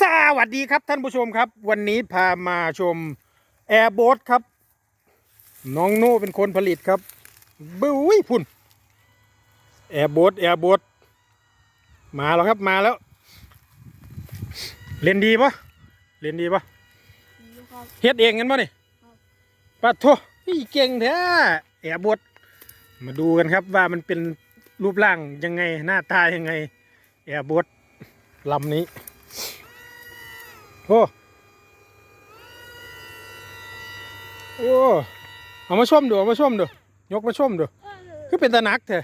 สวัสดีครับท่านผู้ชมครับ วันนี้พามาชมแอร์โบ๊ทครับ น้องโน่เป็นคนผลิตครับบุ้ยพุ่นแอร์โบ๊ทแอร์โบ๊ทมาแล้วครับมาแล้วเล่นดีปะเล่นดีปะนี่ครับเฮ็ดเองกันปะนี่ครับปะโทอีเก่งแท้แอร์โบ๊ทมาดูกันครับว่ามันเป็นรูปร่างยังไงหน้าตายังไง แอร์โบ๊ทลำนี้ โอ้โอ้เอามาชมดูเอามาชมดูยกมาชมดูคือเป็นตะหนักแท้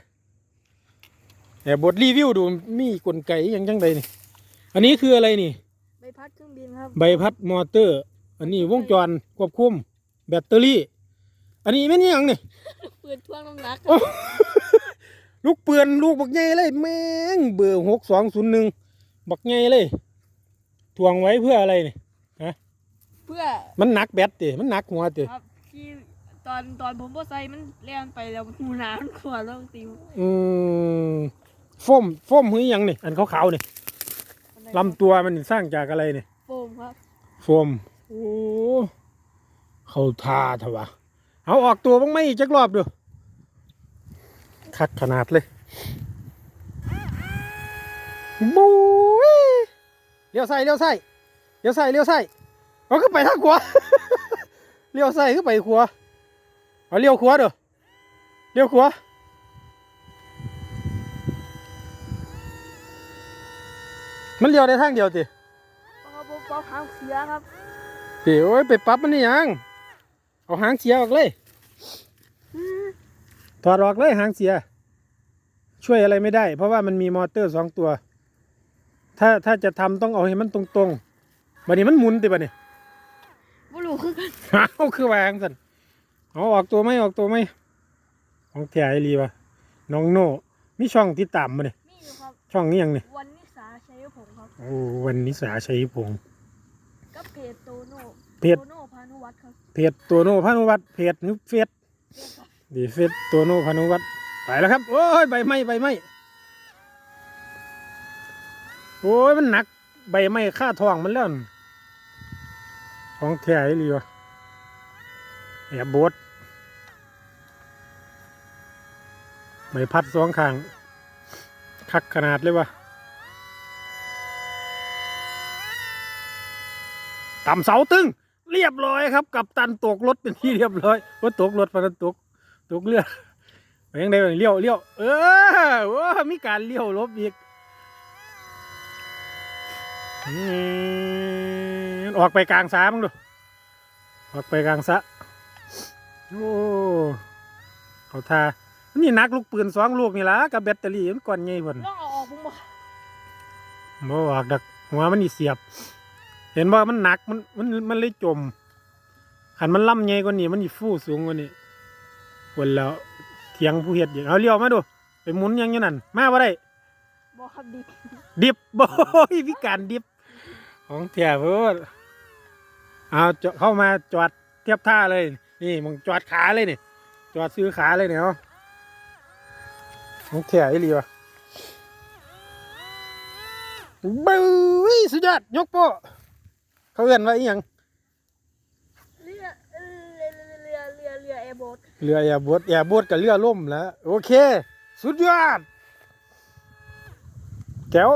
แต่บทรีวิวดูมีกลไกอหย่างจังใดนี่ อันนี้คืออะไรนี่ ใบพัดเครื่องบินครับ ใบพัดมอเตอร์ อันนี้วงจรควบคุม แบตเตอรี่ อันนี้ไม่นี่ยังนี่ปืนท่วงน้ำหนักโอ้ลูกเปือนลูกบักใหญ่เลยแม่งเบอร์หกสองศูนย์หนึ่งบักใหญ่เลย ทวงไว้เพื่ออะไรนี่เพื่อมันหนักแบตติมันหนักหัวติครับที่ตอนตอนผมบ่ใส่มันแล่นไปแล้วหูน้ำมันขวดแล้วติวอืมโฟมโฟมหือหยังนี่อันขาวๆนี่ลำตัวมันสร้างจากอะไรนี่โฟมครับโฟมโอ้เขาทาเถอะวะเอาออกตัวบ้างไหมอีกจักรอบดูคักขนาดเลยบู๊ยเลี้ยวใส่เลี้ยวใส่เลี้ยวใส่เลี้ยวใส่เอาขึ้นไปทางขวาเลี้ยวใส่ขึ้นไปขวาเอาเลี้ยวขวาเด้อเลี้ยวขวามันเลี้ยวได้ทางเดียวติเพราะผมบอกทางเสียครับติโอ้ยไปปรับมันนี่ยังเอาหางเสียออกเลยถอดออกเลยหางเสีย ช่วยอะไรไม่ได้ เพราะว่ามันมีมอเตอร์สองตัว ถ้าถ้าจะทำต้องเอาให้มันตรงๆบัดนี้มันหมุนติบัดนี้บ่รู้คือกันเอาคือวางสันเอาออกตัวไหมออกตัวไหมของแถไอรีวะน้องโน่มีช่องที่ต่ำมาเนี่ยมีอยู่ครับ ช่องนี้ยังเนี่ยวันนิสาชัยผมครับ โอ้วันนิสาชัยพงศ์กับเพจโตโน่เพจโตโน่พานุวัฒน์ครับเพจตัวโน่พานุวัฒน์เพจนึกเฟซเพจครับดีเฟซตัวโน่พานุวัฒน์ไปแล้วครับ โอ้ยใบไม้ใบไม้ โอ้ยมันหนัก ใบไม้ค่าทองมันแล้วนั่นของแท้ไอรีวะแอบบดใบพัดสองข้าง คักขนาดเลยวะต่ำเสาตึง เรียบร้อยครับ กับตันตกรถเป็นที่เรียบร้อยว่าตกรถมันตกตกเรือไปยังไงวะเลี้ยวเลี้ยวเออโอ้มีการเลี้ยวลบอีก อืมออกไปกลางสามั้งดู ออกไปกลางสะ โอ้ เขาทานี่นักลูกปืนสองลูกนี่ละกับแบตเตอรี่มันก่อนไงพ่นลองเอาออกผมบ่บ่ออกดักหัวมันนี่เสียบ เห็นว่ามันหนักมันมันมันเลยจมขันมันล่ำใหญ่กว่านี้มันนี่ฟูสูงกว่านี้คนแล้วเถียงผู้เฮ็ดอย่างเอาเลี้ยวมาดู ไปหมุนอยังอยู่นั่นมาบ่ได้บ่ครับดิดิบโบยพิการดิบ ของเถียเพื่อเอาจอเข้ามาจอดเทียบท่าเลย นี่มึงจอดขาเลยนี่จอดซื้อขาเลยเนี่ยเอาของเถียอีหลีวะบู๊ยสุดยอดยกโป้เขาเอื้อนว่าอีหยังเรือเออเรือเรือเรือเรือแอร์โบ๊ทเรือแอร์บดแอร์บดกับเรือล่มแล้ว โอเค สุดยอดแก้ว